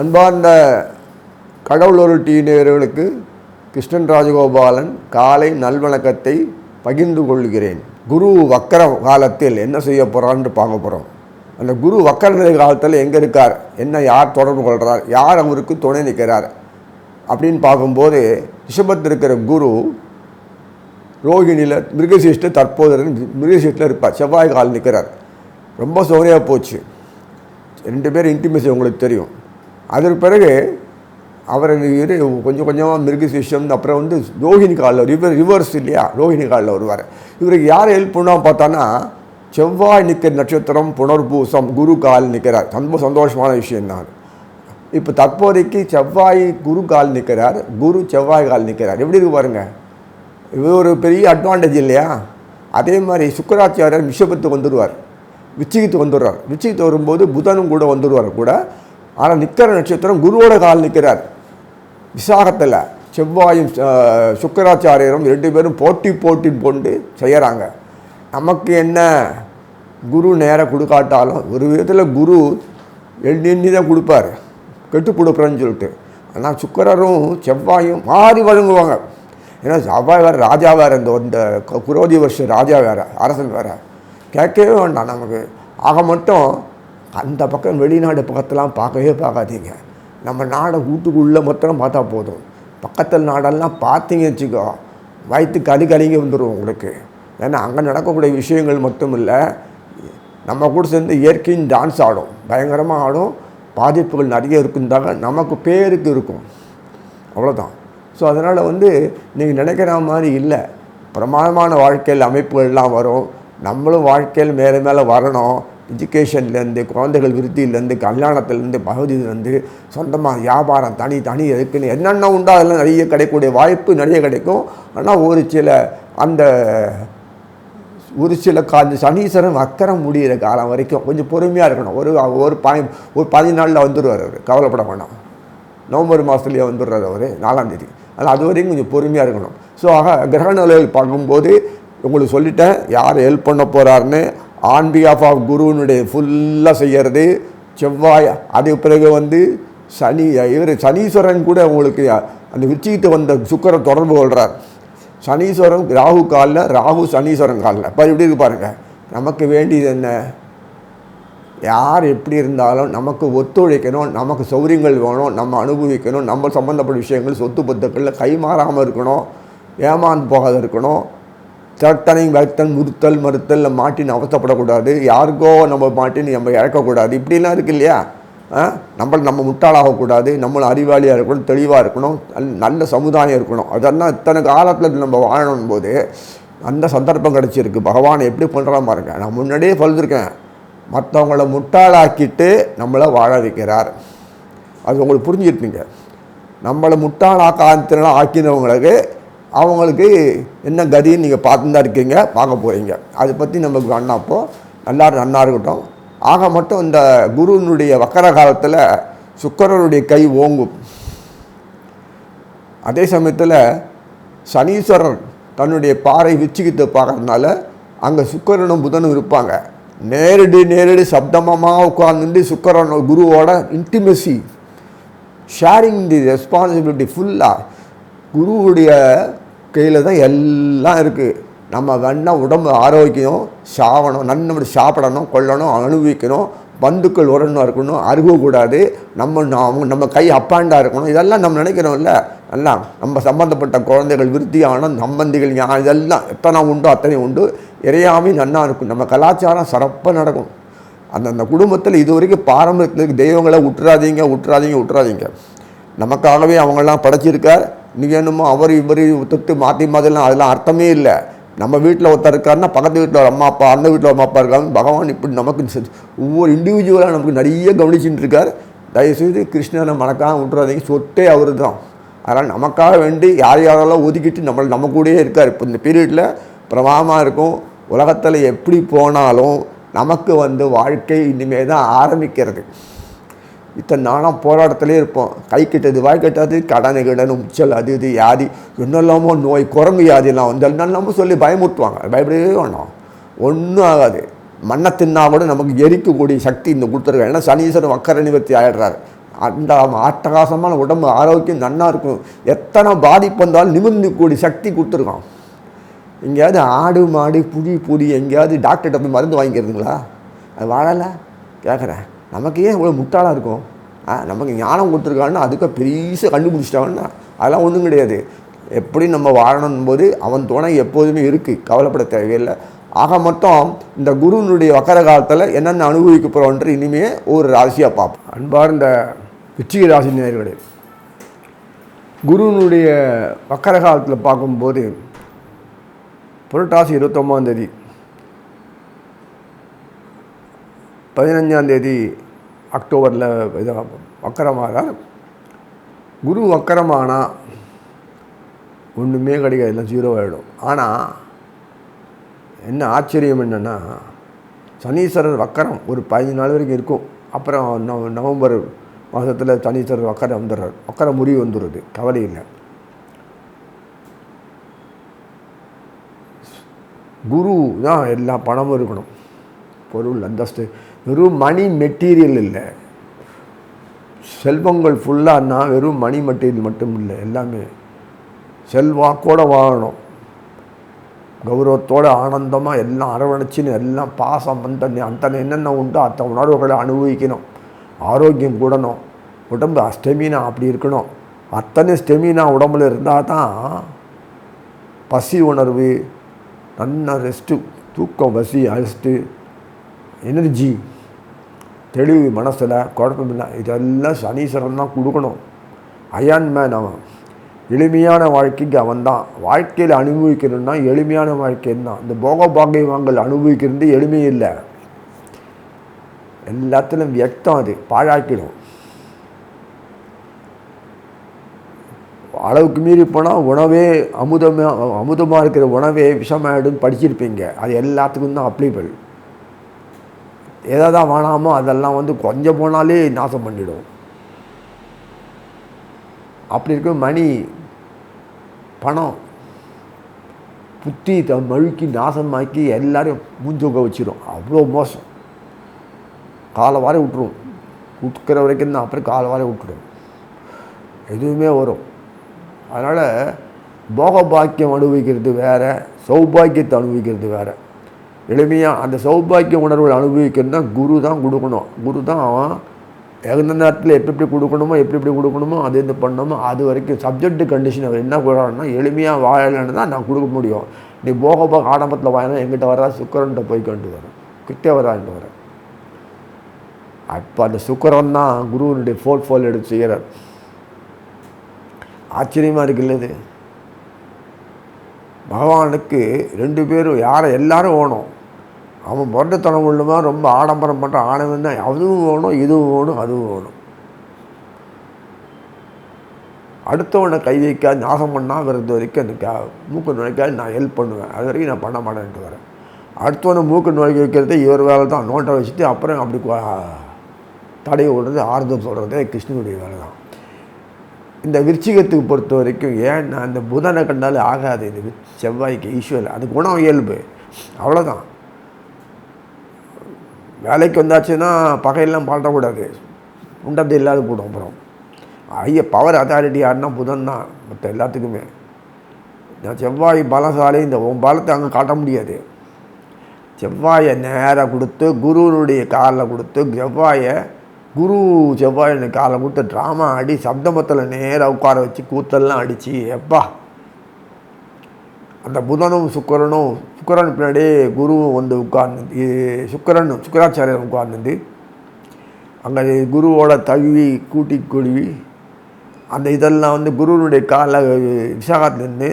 அன்பார்ந்த கடவுளொரு டி நேயர்களுக்கு கிருஷ்ணன் ராஜகோபாலன் காலை நல்வணக்கத்தை பகிர்ந்து கொள்கிறேன். குரு வக்கர காலத்தில் என்ன செய்ய போகிறான்னு பார்க்க போகிறோம் அந்த குரு வக்கர நிலை காலத்தில் எங்கே இருக்கார்? என்ன யார் தொடர்பு கொள்கிறார் யார் அவருக்கு துணை நிற்கிறார்? அப்படின்னு பார்க்கும்போது ரிஷபத்தில் இருக்கிற குரு ரோகிணியில் மிருகசீஷ்ட தற்போது மிருகசீஷ்டில் இருப்பார். செவ்வாய் கால் நிற்கிறார். ரொம்ப சோனியாக போச்சு. ரெண்டு பேரும் இன்டிமேசி உங்களுக்கு தெரியும். அதற்கு பிறகு அவர் இரு கொஞ்சம் கொஞ்சமாக மிருகசீஷம் அப்புறம் வந்து ரோஹிணி காலில் ரிவர் ரிவர்ஸ் இல்லையா? ரோஹிணி காலில் வருவார். இவருக்கு யார் ஹெல்ப் பண்ணால் பார்த்தான்னா செவ்வாய் நிற்கிற நட்சத்திரம் புனர்பூசம் குரு கால் நிற்கிறார் ரொம்ப சந்தோஷமான விஷயம்தான் இப்போ தற்போதைக்கு செவ்வாய் குரு கால் நிற்கிறார் குரு செவ்வாய் கால் நிற்கிறார் எப்படி இருக்கு பாருங்கள் இது ஒரு பெரிய அட்வான்டேஜ் இல்லையா? அதே மாதிரி சுக்கராச்சாரியர் விஷபத்துக்கு வந்துடுவார் விச்சிகித்து வந்துடுறார். விச்சிகித்து வரும்போது புதனும் கூட வந்துடுவார் கூட ஆனால் நிற்கிற நட்சத்திரம் குருவோட கால் நிற்கிறார் விசாகத்தில் செவ்வாயும் சுக்கராச்சாரியரும் ரெண்டு பேரும் போட்டி போட்டி கொண்டு செய்கிறாங்க நமக்கு என்ன? குரு நேரம் கொடுக்காட்டாலும் ஒரு விதத்தில் குரு எண்ணி எண்ணி தான் கொடுப்பார். கெட்டு கொடுக்குறேன்னு சொல்லிட்டு. ஆனால் சுக்கரரும் செவ்வாயும் மாறி வழங்குவாங்க. ஏன்னா செவ்வாய் வேறு ராஜா வேறு இந்த இந்த குரோதி வருஷம் ராஜா வேறு அரசன் வேறு. கேட்கவே வேண்டாம் நமக்கு. ஆக மட்டும் அந்த பக்கம் வெளிநாடு பக்கத்தெல்லாம் பார்க்கவே பார்க்காதீங்க. நம்ம நாடை வீட்டுக்குள்ளே மொத்தம் பார்த்தா போதும். பக்கத்தில் நாடெல்லாம் பார்த்தீங்க வச்சுக்கோ வயிற்று கலி கலிங்க வந்துடும் உங்களுக்கு. ஏன்னா அங்கே நடக்கக்கூடிய விஷயங்கள் மட்டும் இல்லை நம்ம கூட சேர்ந்து இயற்கையும் டான்ஸ் ஆடும். பயங்கரமாக ஆடும். பாதிப்புகள் நிறைய இருக்குந்தாங்க நமக்கு பேருக்கு இருக்கும். அவ்வளோதான் ஸோ அதனால் வந்து நீங்கள் நினைக்கிற மாதிரி இல்லை. பிரமாதமான வாழ்க்கையில் அமைப்புகள்லாம் வரும். நம்மளும் வாழ்க்கையில் மேலே மேலே வரணும். எஜுகேஷன்லேருந்து குழந்தைகள் விருத்தியிலேருந்து கல்யாணத்துலேருந்து பகுதியிலேருந்து சொந்தமாக வியாபாரம் தனி தனி இருக்குன்னு என்னென்ன உண்டோ அதெல்லாம் நிறைய கிடைக்கக்கூடிய வாய்ப்பு நிறைய கிடைக்கும். ஆனால் ஒரு சில அந்த ஒரு சில கா சனீஸ்வரன் வக்கரம் முடிகிற காலம் வரைக்கும் கொஞ்சம் பொறுமையாக இருக்கணும். ஒரு ஒரு பாய் ஒரு பதினாலில் வந்துடுவார் அவர். கவலைப்பட வேண்டாம் நவம்பர் மாதத்துலேயே வந்துடுறார் அவர் நாலாம் தேதி. அது வரைக்கும் கொஞ்சம் பொறுமையாக இருக்கணும். ஸோ ஆக கிரக நிலைகள் பார்க்கும்போது உங்களுக்கு சொல்லிட்டேன் யார் ஹெல்ப் பண்ண போகிறாருன்னு ஆன் பிஹாஃப் ஆஃப் குருவினுடைய ஃபுல்லாக செய்கிறது செவ்வாய் அதுக்கு பிறகு வந்து சனி இவர் சனீஸ்வரன் கூட உங்களுக்கு அந்த விச்சிக்கிட்டு வந்த சுக்கரை தொடர்பு கொள்கிறார் சனீஸ்வரன் ராகு காலில் ராகு சனீஸ்வரன் காலில். இப்போ எப்படி இருக்கு பாருங்கள் நமக்கு வேண்டியது என்ன? யார் எப்படி இருந்தாலும் நமக்கு ஒத்துழைக்கணும் நமக்கு சௌரியங்கள் வேணும் நம்ம அனுபவிக்கணும் நம்ம சம்மந்தப்பட்ட விஷயங்கள் சொத்து பத்துக்களில் கைமாறாமல் இருக்கணும் ஏமாந்து போகாத இருக்கணும். தட்டனை வளர்த்தல் முறுத்தல் மறுத்தல் மாட்டின்னு அவசப்படக்கூடாது. யாருக்கோ நம்ம மாட்டின்னு நம்ம இறக்கக்கூடாது. இப்படிலாம் இருக்கு இல்லையா? ஆ? நம்ம நம்ம முட்டாளாகக்கூடாது. நம்மளை அறிவாளியாக இருக்கணும் தெளிவாக இருக்கணும் நல்ல- சமுதாயம் இருக்கணும். அதெல்லாம் இத்தனை காலத்தில் நம்ம வாழணும் போது அந்த சந்தர்ப்பம் கிடச்சிருக்கு. பகவான் எப்படி பண்ணுறான் பாருங்க. நான் முன்னாடியே சொல்லியிருக்கேன் மற்றவங்கள முட்டாளாக்கிட்டு நம்மளை வாழ வைக்கிறார். அது உங்களுக்கு புரிஞ்சிருப்பீங்க நம்மளை முட்டாளாக்காத்தினால ஆக்கினவங்களுக்கு அவங்களுக்கு என்ன கதின்னு நீங்கள் பார்த்து தான் இருக்கீங்க பார்க்க போகிறீங்க அதை பற்றி நமக்கு வேணாப்போ நல்லா நன்னா இருக்கட்டும் ஆக மட்டும் இந்த குருவினுடைய வக்கர காலத்தில் சுக்கரனுடைய கை ஓங்கும். அதே சமயத்தில் சனீஸ்வரர் தன்னுடைய பாறை விச்சிக்கிட்டு பார்க்கறதுனால அங்கே சுக்கரனும் புதனும் இருப்பாங்க. நேரடி நேரடி சப்தமமாக உட்கார்ந்துட்டு சுக்கரன் குருவோட இன்டிமெசி ஷேரிங் தி ரெஸ்பான்சிபிலிட்டி ஃபுல்லாக குருவுடைய கையில் தான் எல்லாம் இருக்குது நம்ம வேணால் உடம்பு ஆரோக்கியம் சாவணும் நன்னபடி சாப்பிடணும் கொள்ளணும் அனுபவிக்கணும் பந்துக்கள் உரணும் இருக்கணும் அருகக்கூடாது நம்ம நாம- நம்ம கை அப்பாண்டாக இருக்கணும் இதெல்லாம் நம்ம நினைக்கிறோம்ல. எல்லாம் நம்ம சம்மந்தப்பட்ட குழந்தைகள் விருத்தியான சம்பந்திகள் ஞானம் இதெல்லாம் எத்தனை உண்டோ அத்தனை உண்டு. இறையாமே நன்னா இருக்கும். நம்ம கலாச்சாரம் சிறப்பாக நடக்கும். அந்த அந்த குடும்பத்தில் இது வரைக்கும் பாரம்பரியத்துக்கு தெய்வங்களை விட்டுறாதீங்க விட்டுறாதீங்க விட்டுறாதீங்க நமக்காகவே அவங்களாம் படைச்சிருக்கார். நீங்கள் என்னமோ அவர் இவர் தொட்டு மாற்றி மாதிரிலாம் அதெல்லாம் அர்த்தமே இல்லை. நம்ம வீட்டில் ஒருத்தர் இருக்காருன்னா பக்கத்து வீட்டில் ஒரு அம்மா அப்பா அந்த வீட்டில் அம்மா அப்பா இருக்காங்க. பகவான் இப்படி நமக்கு ஒவ்வொரு இண்டிவிஜுவலாக நமக்கு நிறைய கவனிச்சுட்டு இருக்கார். தயவுசெய்து கிருஷ்ணனை மறக்காம விட்டுறாதீங்க. சொத்தே அவர் தான் அதனால் நமக்காக வேண்டி யார் யாரெல்லாம் ஒதுக்கிட்டு நம்ம நம்ம கூடயே இருக்கார். இப்போ இந்த பீரியடில் பிரமாதமாக இருக்கும். உலகத்தில் எப்படி போனாலும் நமக்கு வந்து வாழ்க்கை இனிமேல் தான் ஆரம்பிக்கிறது. இத்தனை நாளாக போராட்டத்திலே இருப்போம். கை கெட்டது வாய் கட்டாது கடன் கிடன் உச்சல் அது இது யாதி என்னெல்லாமோ நோய் குரங்கு யாதியெல்லாம் வந்து என்னெல்லாமோ சொல்லி பயமுறுத்துவாங்க. பயப்படவே வேண்டாம் ஒன்றும் ஆகாது. மண்ணை தின்னா கூட நமக்கு எரிக்கக்கூடிய சக்தி இந்த கொடுத்துருக்காங்க ஏன்னா சனீஸ்வரன் வக்கர நிவர்த்தி ஆயிடுறாரு. அந்த அட்டகாசமான உடம்பு ஆரோக்கியம் நன்னா இருக்கும். எத்தனை பாதிப்பு வந்தாலும் நிமிர்ந்து கூடிய சக்தி கொடுத்துருக்கான். எங்கேயாவது ஆடு மாடு புடி புடி எங்கேயாவது டாக்டர்கிட்ட போய் மருந்து வாங்கிக்கிறதுங்களா? அது வாழலை? கேட்குறேன். நமக்கு ஏன் இவ்வளோ முட்டாளாக இருக்கும். ஆ நமக்கு ஞானம் கொடுத்துருக்கான்னு அதுக்கு பெரிய கண்டுபிடிச்சிட்டாங்கன்னா அதெல்லாம் ஒன்றும் கிடையாது. எப்படி நம்ம வாழணும் போது அவன் துணை எப்போதுமே இருக்குது கவலைப்பட தேவையில்லை. ஆக மொத்தம் இந்த குருனுடைய வக்கர காலத்தில் என்னென்ன அனுபவிக்க போகிறோன்ற இனிமே ஒரு ராசியாக பார்ப்போம். அன்பார்ந்த விச்சிக ராசி நேர்களே குருனுடைய வக்கர காலத்தில் பார்க்கும்போது புரட்டாசி இருபத்தொம்பதாம் தேதி பதினஞ்சாம் தேதி அக்டோபரில் இது வக்கரமாகிறார் குரு வக்கரமானா ஒன்றுமே கிடைக்காது எல்லாம் ஜீரோ ஆகிடும் ஆனால் என்ன ஆச்சரியம் என்னென்னா சனீஸ்வரர் வக்கரம் ஒரு பதினஞ்சு நாள் வரைக்கும் இருக்கும். அப்புறம் நவ நவம்பர் மாதத்தில் சனீஸ்வரர் வக்கரம் வந்துடுறார். வக்கரம் முறிவு வந்துடுது கவலை இல்லை. குரு தான் எல்லா பணமும் இருக்கணும். பொருள் அந்தஸ்து. வெறும் மணி மெட்டீரியல் இல்லை. செல்வங்கள் ஃபுல்லானா வெறும் மணி மெட்டீரியல் மட்டும் இல்லை எல்லாமே. செல்வாக்கோடு வாழணும். கௌரவத்தோட ஆனந்தமாக எல்லாம் அரவணைச்சின்னு எல்லாம் பாசம் அந்த அத்தனை என்னென்ன உண்டோ அத்த உணர்வுகளை அனுபவிக்கணும். ஆரோக்கியம் கூடணும். உடம்பு ஸ்டெமினா அப்படி இருக்கணும். அத்தனை ஸ்டெமினா உடம்புல இருந்தால் தான் பசி உணர்வு நல்ல ரெஸ்ட்டு தூக்கம் பசி அரிஸ்ட்டு எனர்ஜி தெளிவு மனசில் குழப்பமில்லை இதெல்லாம் சனீஸ்வரன் தான் கொடுக்கணும். அயான் மேன் அவன். எளிமையான வாழ்க்கைக்கு அவன் தான். வாழ்க்கையில் அனுபவிக்கணும்னா எளிமையான வாழ்க்கை தான். இந்த போக பாக்கியங்கள் அனுபவிக்கிறது எளிமை இல்லை. எல்லாத்திலும் வியக்தம் அது. பாழாக்கிடும். அளவுக்கு மீறி போனால் உணவே அமுதமாக அமுதமாக இருக்கிற உணவே விஷமாயிடும் படிச்சிருப்பீங்க. அது எல்லாத்துக்கும் தான் அப்ளிபிள் எதை தான் வேணாமோ அதெல்லாம் வந்து கொஞ்சம் போனாலே நாசம் பண்ணிவிடும் அப்படி இருக்க மணி பணம் புத்தி த மழுக்கி நாசமாக்கி எல்லாரையும் மூஞ்சோக்க வச்சிடும் அவ்வளோ மோசம். காலை வாரி விட்டுரும். விட்டுக்கிற வரைக்கும் தான். அப்புறம் காலை வாரி விட்டுரும். எதுவுமே வரும். அதனால் போக பாக்கியம் அனுபவிக்கிறது வேறு சௌபாக்கியத்தை அனுபவிக்கிறது வேறு. எளிமையாக அந்த சௌபாக்கிய உணர்வுகளை அனுபவிக்கணும்னா குரு தான் கொடுக்கணும். குரு தான் எந்த நேரத்தில் எப்படி எப்படி கொடுக்கணுமோ எப்படி எப்படி கொடுக்கணுமோ அது என்ன பண்ணணுமோ அது வரைக்கும் சப்ஜெக்ட் கண்டிஷன் அவர் என்ன கொடுக்கணும்னா எளிமையாக வாழலைன்னு தான் நான் கொடுக்க முடியும். நீ போக போக ஆடம்பத்தில் வாங்கினா எங்கிட்ட வரா சுக்கரன்ட்ட போய் கொண்டு வரேன் கிட்டே வரான்ட்டு வரேன் அப்போ அந்த சுக்கரன் தான் குருவனுடைய ஃபோல் ஃபோல் எடுத்து செய்கிறார். ஆச்சரியமாக இருக்குல்ல இது? பகவானுக்கு ரெண்டு பேரும் யாரை எல்லாரும் ஓணும். அவன் பொருட்டத்தனம் உள்ளமா ரொம்ப ஆடம்பரம் பண்ணுற ஆணவம் தான் அதுவும் வேணும் இதுவும் வேணும் அதுவும் வேணும் அடுத்தவனை கை வைக்க நாசம் பண்ணால் விருந்த வரைக்கும் அந்த கா மூக்கு நுழைக்காது நான் ஹெல்ப் பண்ணுவேன். அது வரைக்கும் நான் பண்ண மாட்டேன்ட்டு வரேன். அடுத்தவனை மூக்கு நுழைக்க வைக்கிறது இவர் வேலை தான். நோட்டை வச்சுட்டு அப்புறம் அப்படி தடையை விடுறது ஆறுதல் சொல்கிறது கிருஷ்ணனுடைய வேலை தான். இந்த விருச்சிகத்துக்கு பொறுத்த வரைக்கும் ஏன்னா அந்த புதனை கண்டாலே ஆகாது இது செவ்வாய்க்கு ஈஸ்வரன்? அது குணம் இயல்பு. அவ்வளோதான் வேலைக்கு வந்தாச்சுன்னா பகையெல்லாம் பாட்டக்கூடாது உண்டது இல்லாத போடும் அப்புறம். ஐய பவர் அத்தாரிட்டி யாருன்னா புதன் தான் மற்ற எல்லாத்துக்குமே. நான் செவ்வாய் பலசாலே இந்த உன் பலத்தை அங்கே காட்ட முடியாது. செவ்வாயை நேராக கொடுத்து குருவனுடைய காலில் கொடுத்து செவ்வாயை குரு செவ்வாய் காலை கொடுத்து ட்ராமா ஆடி சப்தமத்தில் நேராக உட்கார வச்சு கூத்தெல்லாம் அடித்து எப்பா. அந்த புதனும் சுக்கரனும் சுக்கரன் பின்னாடி குருவும் வந்து உட்கார்ந்து சுக்கரன் சுக்கராச்சாரியர் உட்கார்ந்து. அங்கே குருவோட தழுவி கூட்டி குழுவி அந்த இதெல்லாம் வந்து குருவனுடைய காலை விசாகத்துலேருந்து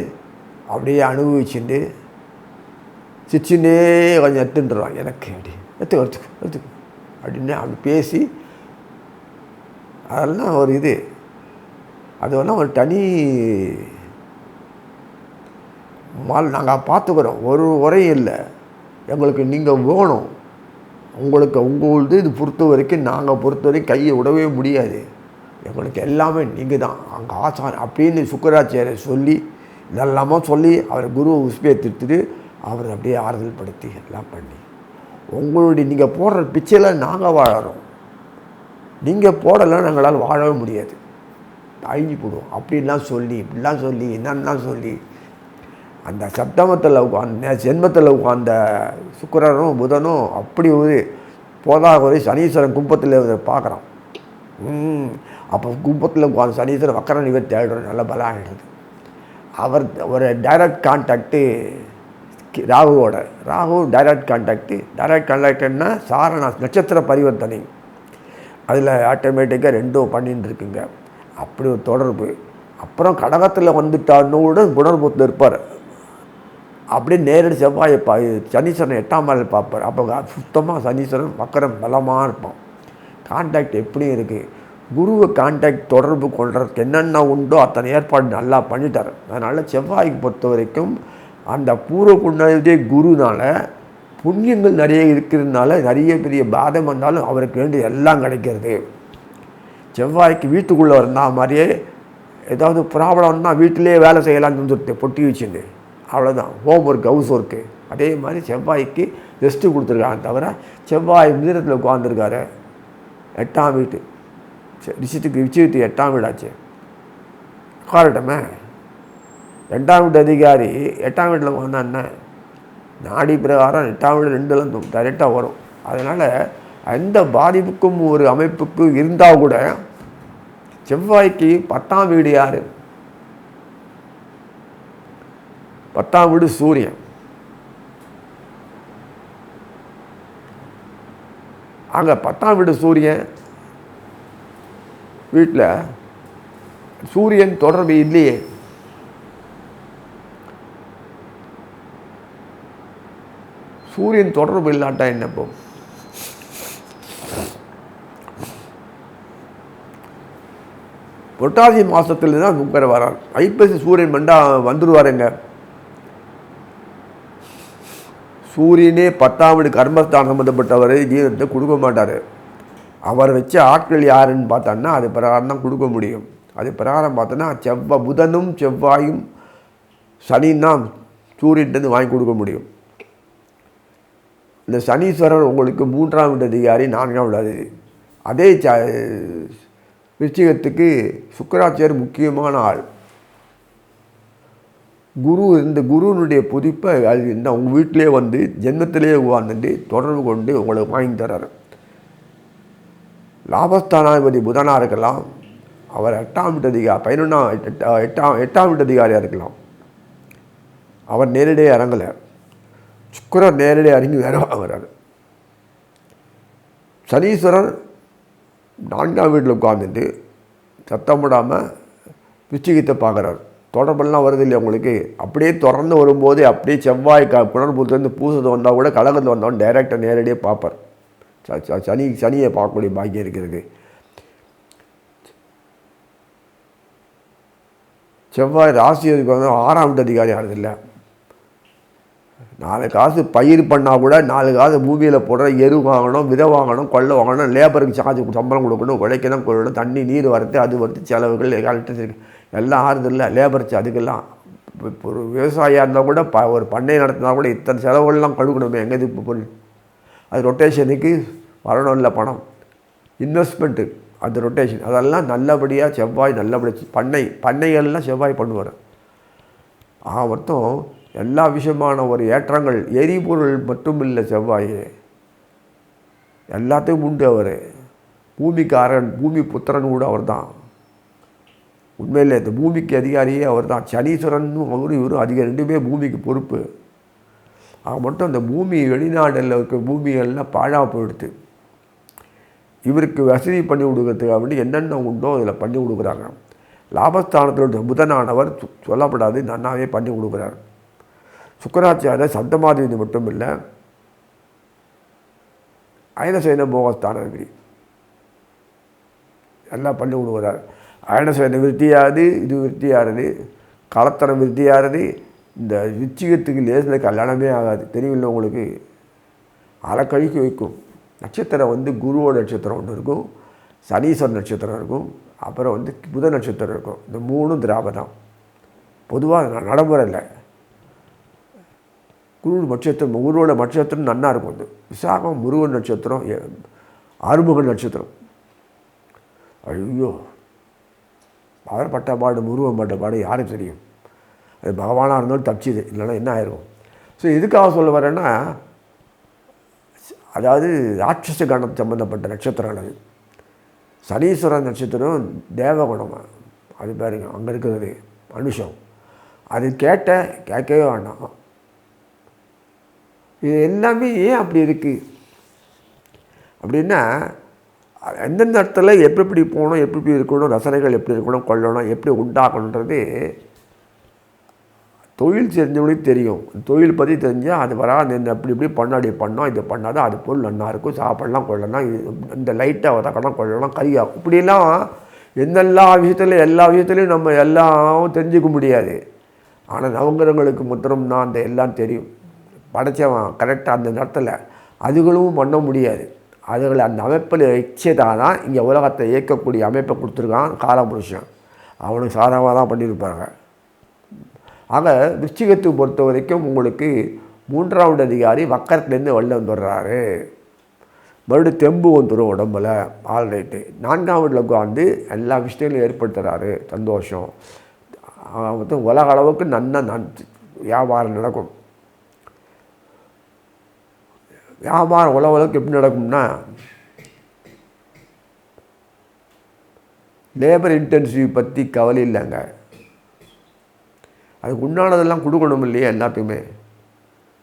அப்படியே அனுபவிச்சுட்டு சிச்சுன்னே கொஞ்சம் எடுத்துட்டுறான் எனக்கு அப்படி எடுத்து எடுத்துக்கோ எடுத்துக்கோ அப்படின்னு அப்படி பேசி அதெல்லாம் ஒரு இது. அது வந்து ஒரு தனி மால். நாங்கள் பார்த்துக்குறோம் ஒரு உரையும் இல்லை. எங்களுக்கு நீங்கள் வேணும். உங்களுக்கு உங்களது இது பொறுத்த வரைக்கும் நாங்கள் பொறுத்த வரைக்கும் கையை விடவே முடியாது. எங்களுக்கு எல்லாமே நீங்கள் தான் அங்கே ஆசான் அப்படின்னு சுக்கராச்சாரியர் சொல்லி இதெல்லாமோ சொல்லி அவரை குருவை உஸ்பேத்திட்டு அவரை அப்படியே ஆறுதல் படுத்தி எல்லாம் பண்ணி. உங்களுடைய நீங்கள் போடுற பிச்சையில் நாங்கள் வாழறோம். நீங்கள் போடலைன்னா எங்களால் வாழவே முடியாது. அழிஞ்சு போடுவோம் அப்படின்லாம் சொல்லி இப்படிலாம் சொல்லி என்னென்னலாம் சொல்லி அந்த சப்தமத்தில் உட்காந்த ஜென்மத்தில் உட்காந்த சுக்கரனும் புதனும் அப்படி ஒரு போதாகுறை சனீஸ்வரன் கும்பத்தில் பார்க்குறான். ம். அப்போ கும்பத்தில் உட்காந்து சனீஸ்வரன் வக்கர நிவர்த்தி ஆகிடும் நல்ல பலம் ஆகிடுது அவர் ஒரு டைரக்ட் கான்டாக்டு ராகுவோட. ராகு டைரக்ட் கான்டாக்டு டைரக்ட் கான்டாக்டுன்னா சாரணா நட்சத்திர பரிவர்த்தனை. அதில் ஆட்டோமேட்டிக்காக ரெண்டும் பண்ணிட்டு இருக்குங்க அப்படி ஒரு தொடர்பு. அப்புறம் கடகத்தில் வந்துட்டான்னு கூட குணர்புத்தில் இருப்பார். அப்படியே நேரடி செவ்வாயை பா சனீஸ்வரன் எட்டாம் நாள் பார்ப்பார். அப்போ சுத்தமாக சனீஸ்வரன் வக்கரம் பலமாக இருப்பான். கான்டாக்ட் எப்படியும் இருக்குது குருவை கான்டாக்ட் தொடர்பு கொள்றதுக்கு என்னென்ன உண்டோ அத்தனை ஏற்பாடு நல்லா பண்ணிட்டார். அதனால் செவ்வாய்க்கு பொறுத்த வரைக்கும் அந்த பூர்வ புண்ணியதே குருனால் புண்ணியங்கள் நிறைய இருக்கிறதுனால நிறைய பெரிய பாதம் வந்தாலும் அவருக்கு வேண்டிய எல்லாம் கிடைக்கிறது. செவ்வாய்க்கு வீட்டுக்குள்ளே வந்தால் மாதிரியே ஏதாவது ப்ராப்ளம்னா வீட்டிலேயே வேலை செய்யலாம்னு வந்துட்டு பொட்டி வச்சுட்டு அவ்வளோதான் ஹோம் ஒர்க் ஹவுஸ் ஒர்க்கு அதே மாதிரி செவ்வாய்க்கு ரெஸ்ட்டு கொடுத்துருக்காங்க தவிர செவ்வாய் மிதனத்தில் உட்காந்துருக்காரு எட்டாம் வீட்டு. ரிஷத்துக்கு விச்சயத்து எட்டாம் வீடாச்சு. உட்காரட்டமே. ரெண்டாம் வீட்டு அதிகாரி எட்டாம் வீட்டில் உட்காந்தா என்ன? நாடி பிரகாரம் எட்டாவது ரெண்டுலாம் டைரெக்டாக வரும். அதனால் எந்த பாதிப்புக்கும் ஒரு அமைப்புக்கு இருந்தால் கூட செவ்வாய்க்கு பத்தாம் வீடு யார்? பத்தாம் வீடு சூரியன். அங்கே பத்தாம் வீடு சூரியன் வீட்டில் சூரியன் தொடர்பு இல்லையே. சூரியன் தொடர்பு இல்லாட்டா என்ன இப்போ? புரட்டாசி மாதத்துல தான் சுக்கர வரார். ஐப்பசி சூரியன் மண்டா வந்துடுவாருங்க சூரியனே பத்தாம் வீடு கர்மஸ்தான் சம்மந்தப்பட்டவர் ஜீவனத்தை கொடுக்க மாட்டார். அவர் வச்ச ஆட்கள் யாருன்னு பார்த்தோன்னா அது பிரகாரம் தான் கொடுக்க முடியும். அது பிரகாரம் பார்த்தோன்னா செவ்வாய் புதனும் செவ்வாயும் சனின்னா சூரியன்ட்டு வாங்கி கொடுக்க முடியும். இந்த சனீஸ்வரர் உங்களுக்கு மூன்றாம் வீட்டு அதிகாரி நான்காம் வீடு அதே ச விருச்சிகத்துக்கு சுக்கராச்சாரியர் முக்கியமான ஆள். குரு இந்த குருவினுடைய புதிப்பை அது இந்த உங்கள் வீட்டிலே வந்து ஜென்மத்திலே உட்காந்துட்டு தொடர்பு கொண்டு உங்களுக்கு வாங்கி தர்றாரு. லாபஸ்தானாதிபதி புதனாக இருக்கலாம். அவர் எட்டாம் வீட்டு அதிகாரி பதினொன்றாம் எட்டாம் எட்டாம் வீட்டு அதிகாரியாக இருக்கலாம். அவர் நேரடியாக இறங்கலை. சுக்கரன் நேரடியாக அறிஞ்சு வேற வாங்குறாரு. சனீஸ்வரர் நான்காம் வீட்டில் உட்காந்துட்டு சத்தம் விடாமல் பிச்சிகத்தை பார்க்குறாரு. தொடர்பெல்லாம் வருது இல்லையா உங்களுக்கு? அப்படியே தொடர்ந்து வரும்போது அப்படியே செவ்வாய் க புனர்பூத்துலேருந்து பூசத்து வந்தால் கூட கழகத்தில் வந்தவன் டைரெக்டாக நேரடியாக பார்ப்பார். ச- ச- சனி சனியை பார்க்கக்கூடிய பாக்கியம் இருக்கிறது. செவ்வாய் ராசி அதிகாரம் ஆறாம் வீட்டு அதிகாரி ஆனதில்லை இல்லை. நாலு காசு பயிர் பண்ணால் கூட நாலு காசு பூமியில் போடுற எரு வாங்கணும் விதை வாங்கணும் கொள்ளை வாங்கணும் லேபருக்கு சார்ஜ் சம்பளம் கொடுக்கணும் உழைக்கணும் கொள்ளணும் தண்ணி நீர் வரத்து அது வரத்து செலவுகள் எலக்ட்ரிசிட்டி எல்லாம் ஆறுது இல்லை லேபர் அதுக்கெல்லாம் இப்போ ஒரு விவசாயியாக இருந்தால் கூட ப ஒரு பண்ணை நடத்தினா கூட இத்தனை செலவுகள்லாம் கழுக்கணுமே எங்கே இது இப்போ பொருள்? அது ரொட்டேஷனுக்கு வரணும் இல்லை பணம். இன்வெஸ்ட்மெண்ட்டு அந்த ரொட்டேஷன் அதெல்லாம் நல்லபடியாக செவ்வாய் நல்லபடியாக பண்ணை பண்ணைகள்லாம் செவ்வாய் பண்ணுவார். ஆ மொத்தம் எல்லா விஷயமான ஒரு ஏற்றங்கள் எரிபொருள் மட்டும் இல்லை செவ்வாய். எல்லாத்தையும் உண்டு அவர். பூமிக்காரன் பூமி புத்திரன் கூட அவர் தான் உண்மையில் இந்த பூமிக்கு அதிகாரியே அவர் தான் சனீஸ்வரனும் அவரும் இவரும் அதிகம் ரெண்டுமே பூமிக்கு பொறுப்பு. ஆக மட்டும் அந்த பூமி வெளிநாடில் இருக்க பூமிகள்லாம் பாழாக போயிடுது இவருக்கு வசதி பண்ணி கொடுக்கறதுக்காக வேண்டி என்னென்ன உண்டோ அதில் பண்ணி கொடுக்குறாங்க. லாபஸ்தானத்தில் புதனானவர் சொல்லப்படாது நன்னாவே பண்ணி கொடுக்குறாரு. சுக்கராச்சாரியர் சப்தமாதிபதி மட்டும் இல்லை அயனசேன போகஸ்தானாதிபதி எல்லாம் பண்ணி கொடுக்குறார் அயனசேன விருத்தியாகுது இது விருத்தியாகிறது கலத்தனம் விருத்தியாகிறது இந்த விச்சிகத்துக்கு லேசில் கல்யாணமே ஆகாது. தெரியவில்லை உங்களுக்கு? அலக்கழிக்க வைக்கும். நட்சத்திரம் வந்து குருவோட நட்சத்திரம் ஒன்று இருக்கும் சனீஸ்வரன் நட்சத்திரம் இருக்கும் அப்புறம் வந்து புத நட்சத்திரம் இருக்கும். இந்த மூணும் திராபதம் பொதுவாக நடைமுறை இல்லை குரு நட்சத்திரம் குருவோட நட்சத்திரம் நன்னா இருக்கும் அது. விசாகம் முருகன் நட்சத்திரம் எ- ஆறுமுக நட்சத்திரம். ஐயோ! அவர் பட்ட பாடு முருகன் பட்ட பாடு யாருக்கு தெரியும்? அது பகவானாக இருந்தாலும் தப்பிச்சுது இல்லைன்னா என்ன ஆயிரும்? ஸோ எதுக்காக சொல்ல வரேன்னா அதாவது ராட்சச கணம் சம்மந்தப்பட்ட நட்சத்திரம் அது. சனீஸ்வரன் நட்சத்திரம் தேவகுணம். அது பாருங்க அங்கே இருக்கிறது மனுஷம். அது கேட்ட கேட்கவே வேண்டாம். இது எல்லாமே ஏன் அப்படி இருக்குது அப்படின்னா எந்தெந்த இடத்துல எப்படி எப்படி போகணும் எப்படி எப்படி இருக்கணும் ரசனைகள் எப்படி இருக்கணும் கொள்ளணும் எப்படி உண்டாகணுன்றது தொழில் தெரிஞ்சவங்களுக்கு தெரியும். தொழில் பற்றி தெரிஞ்சால் அது வராது. இந்த அப்படி இப்படி பண்ணாடி பண்ணோம் இது பண்ணாதான் அது பொருள் நல்லா இருக்கும் சாப்பிடலாம் கொள்ளலாம் இது இந்த லைட்டாக வதக்கலாம் கொள்ளலாம் கறியாகும் இப்படிலாம் எந்தெல்லா விஷயத்துலையும் எல்லா விஷயத்துலையும் நம்ம எல்லாம் தெரிஞ்சுக்க முடியாது. ஆனால் நவங்கிறவங்களுக்கு மாத்திரம் அந்த எல்லாம் தெரியும். படைத்தவன் கரெக்டாக அந்த நேரத்தில் அதுகளும் பண்ண முடியாது. அதுகளை அந்த அமைப்பில் வச்சதாக தான் இங்கே உலகத்தை இயக்கக்கூடிய அமைப்பை கொடுத்துருக்கான் காலபுருஷன். அவனுக்கு சாதகமாக தான் பண்ணியிருப்பாங்க. ஆக விருச்சிகத்தை பொறுத்த வரைக்கும் உங்களுக்கு மூன்றாவது அதிகாரி வக்கரத்துலேருந்து வெளில வந்துடுறாரு. மறுபடியும் தெம்பு வந்துடும் உடம்புல ஆல்ரைட்டு நான்காவது உட்காந்து எல்லா விஷயங்களையும் ஏற்படுத்துகிறாரு சந்தோஷம். வந்து உலக அளவுக்கு நன்னா நன் வியாபாரம் நடக்கும். வியாபாரம் உலகளவுக்கு எப்படி நடக்கும்னா லேபர் இன்டென்சிவ் பற்றி கவலை இல்லைங்க. அதுக்கு உண்டானதெல்லாம் கொடுக்கணும் இல்லையா எல்லாத்துக்குமே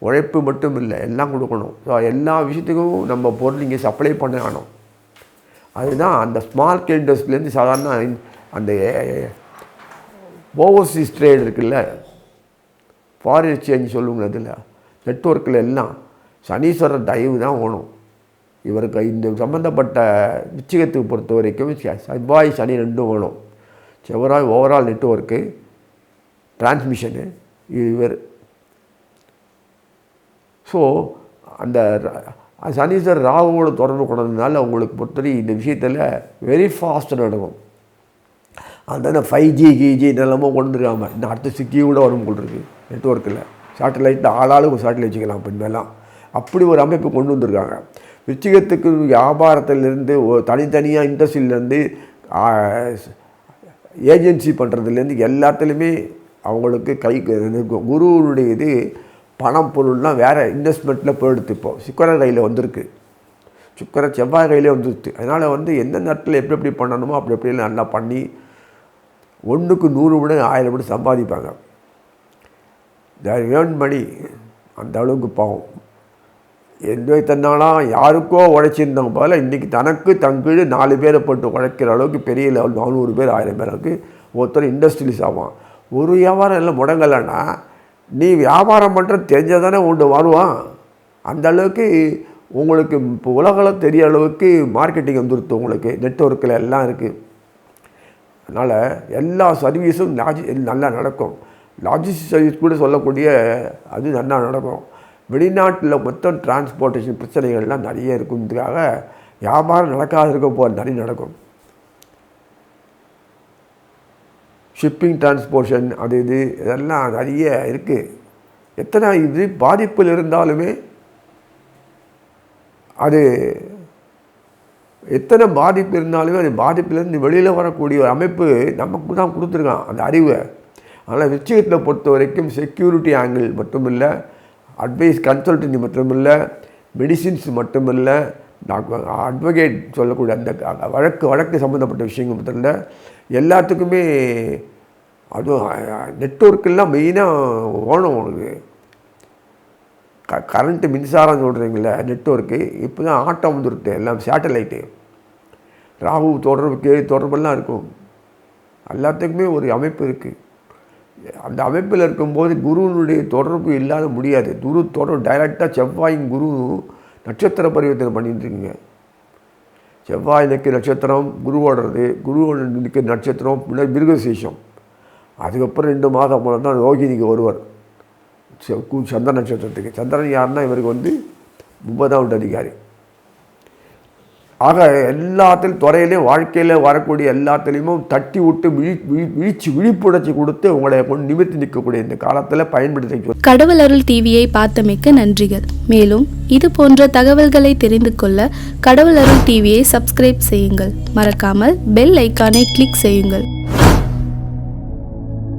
உழைப்பு மட்டும் இல்லை எல்லாம் கொடுக்கணும். ஸோ எல்லா விஷயத்துக்கும் நம்ம பொருள் இங்கே சப்ளை பண்ண வேணும். அதுதான் அந்த ஸ்மால் இண்டஸ்ட்ரிலேருந்து சாதாரண அந்த ஓவர்சீஸ் ட்ரேட் இருக்குல்ல? ஃபாரின் எக்ஸ்சேஞ்ச் சொல்லுங்க அதில் நெட்ஒர்க்கில் எல்லாம். சனீஸ்வரர் தயவு தான் ஓணும் இவருக்கு இந்த சம்மந்தப்பட்ட விச்சிகத்துக்கு பொறுத்த வரைக்கும் செவ்வாய் சனி ரெண்டும் வேணும். செவ்வாய் ஓவரால் நெட்ஒர்க்கு டிரான்ஸ்மிஷனு இவர். ஸோ அந்த சனீஸ்வரர் ராகுவோட தொடர்பு கொண்டதுனால உங்களுக்கு பொறுத்தவரை இந்த விஷயத்தில் வெரி ஃபாஸ்ட் நடக்கும். அந்த ஃபைவ் ஜி கிஜி இதெல்லாமோ கொண்டு வந்துருக்காம இன்னும் அடுத்த சிக்கி கூட வரும் கொண்டு இருக்குது நெட்ஒர்க்கில் சேட்டலைட் ஆளாளுக்கு சேட்டலைட் வச்சுக்கலாம் பின்னெல்லாம் அப்படி ஒரு அமைப்பு கொண்டு வந்திருக்காங்க. விச்சிகத்துக்கு வியாபாரத்திலேருந்து தனித்தனியாக இண்டஸ்ட்ரியிலேருந்து ஏஜென்சி பண்ணுறதுலேருந்து எல்லாத்துலேயுமே அவங்களுக்கு கை குருவனுடைய இது பணம் பொருள்லாம் வேறு இன்வெஸ்ட்மெண்ட்டில் போயிடுத்து இப்போது சுக்கர கையில் வந்திருக்கு. சுக்கர செவ்வாய் கையிலே வந்துருச்சு. அதனால் வந்து எந்த நேரத்தில் எப்படி எப்படி பண்ணணுமோ அப்படி எப்படி நல்லா பண்ணி ஒன்றுக்கு நூறு விட ஆயிரம் விட சம்பாதிப்பாங்க. ஏர்ன் மணி அந்த அளவுக்கு பாவம். எந்த தன்னாலாம் யாருக்கோ உழைச்சிருந்தவங்க போல இன்றைக்கி தனக்கு தங்கீழ் நாலு பேரை போட்டு உழைக்கிற அளவுக்கு பெரிய லெவல் நானூறு பேர் ஆயிரம் பேருக்கு ஒருத்தர் இண்டஸ்ட்ரியலிஸ் ஆவான். ஒரு வியாபாரம் எல்லாம் முடங்கலைன்னா நீ வியாபாரம் பண்ணுற தெரிஞ்சால் தானே உண்டு வருவான். அந்த அளவுக்கு உங்களுக்கு இப்போ உலகளவு தெரிய அளவுக்கு மார்க்கெட்டிங் வந்துருத்து உங்களுக்கு நெட்ஒர்க்கில் எல்லாம் இருக்குது அதனால் எல்லா சர்வீஸும் லாஜி நல்லா நடக்கும். லாஜிஸ்டிக் சர்வீஸ் கூட சொல்லக்கூடிய அது நல்லா நடக்கும். வெளிநாட்டில் மொத்தம் டிரான்ஸ்போர்ட்டேஷன் பிரச்சனைகள்லாம் நிறைய இருக்குன்றதுக்காக வியாபாரம் நடக்காது இருக்க போகிற நிறைய நடக்கும். ஷிப்பிங் டிரான்ஸ்போர்ஷன் அது இது இதெல்லாம் நிறைய இருக்குது எத்தனை இது பாதிப்பில் இருந்தாலுமே அது எத்தனை பாதிப்பு இருந்தாலுமே அது பாதிப்புலேருந்து வெளியில் வரக்கூடிய ஒரு அமைப்பு நமக்கு தான் கொடுத்துருக்கான் அந்த அறிவை. அதனால் விஷயத்தில் பொறுத்த வரைக்கும் செக்யூரிட்டி ஆங்கிள் மட்டும் இல்லை அட்வைஸ் கன்சல்டன்சி மட்டுமில்ல மெடிசின்ஸ் மட்டும் இல்லை டாக்டர் அட்வொகேட் சொல்லக்கூடிய அந்த வழக்கு வழக்கு சம்மந்தப்பட்ட விஷயங்கள் மட்டும் இல்லை எல்லாத்துக்குமே அதுவும் நெட்ஒர்க்கெல்லாம் மெயினாக ஓணும் உனக்கு. க கரண்ட்டு மின்சாரம் சொல்கிறீங்கள நெட்ஒர்க்கு இப்போ தான் ஆட்டம் வந்துருக்கு எல்லாம் சேட்டலைட்டு ராகு தொடர்புக்கு தொடர்பெல்லாம் இருக்கும். எல்லாத்துக்குமே ஒரு அமைப்பு இருக்குது அந்த அமைப்பில் இருக்கும்போது குருவினுடைய தொடர்பு இல்லாத முடியாது. குரு தொடர்பு டைரெக்டாக செவ்வாயின் குரு நட்சத்திர பரிவர்த்தனை பண்ணிட்டு இருக்குங்க செவ்வாய் நிற்க நட்சத்திரம் குருவோடது குருவோட நிற்க நட்சத்திரம் பின்னாடி மிருகசேஷம் அதுக்கப்புறம் ரெண்டு மாதம் மூலம் தான் ரோகிணிக்கு வருவார் சந்திர நட்சத்திரத்துக்கு. சந்திரன் யாருன்னா இவருக்கு வந்து முப்பதாம் அதிகாரி. ஆக எல்லாத்திலும் துறையிலையும் வாழ்க்கையில் வரக்கூடிய எல்லாத்துலேயுமே தட்டி விட்டு விழி வீழ்ச்சி விழிச்சு விழிப்புணர்ச்சி கொடுத்து உங்களை கொண்டு நிமித்தி நிற்கக்கூடிய இந்த காலத்தில் பயன்படுத்தி கடவுள் அருள் டிவியை பார்த்தமைக்க நன்றிகள். மேலும் இது போன்ற தகவல்களை தெரிந்து கொள்ள கடவுள் அருள் டிவியை சப்ஸ்கிரைப் செய்யுங்கள். மறக்காமல் பெல் ஐக்கானை கிளிக் செய்யுங்கள்.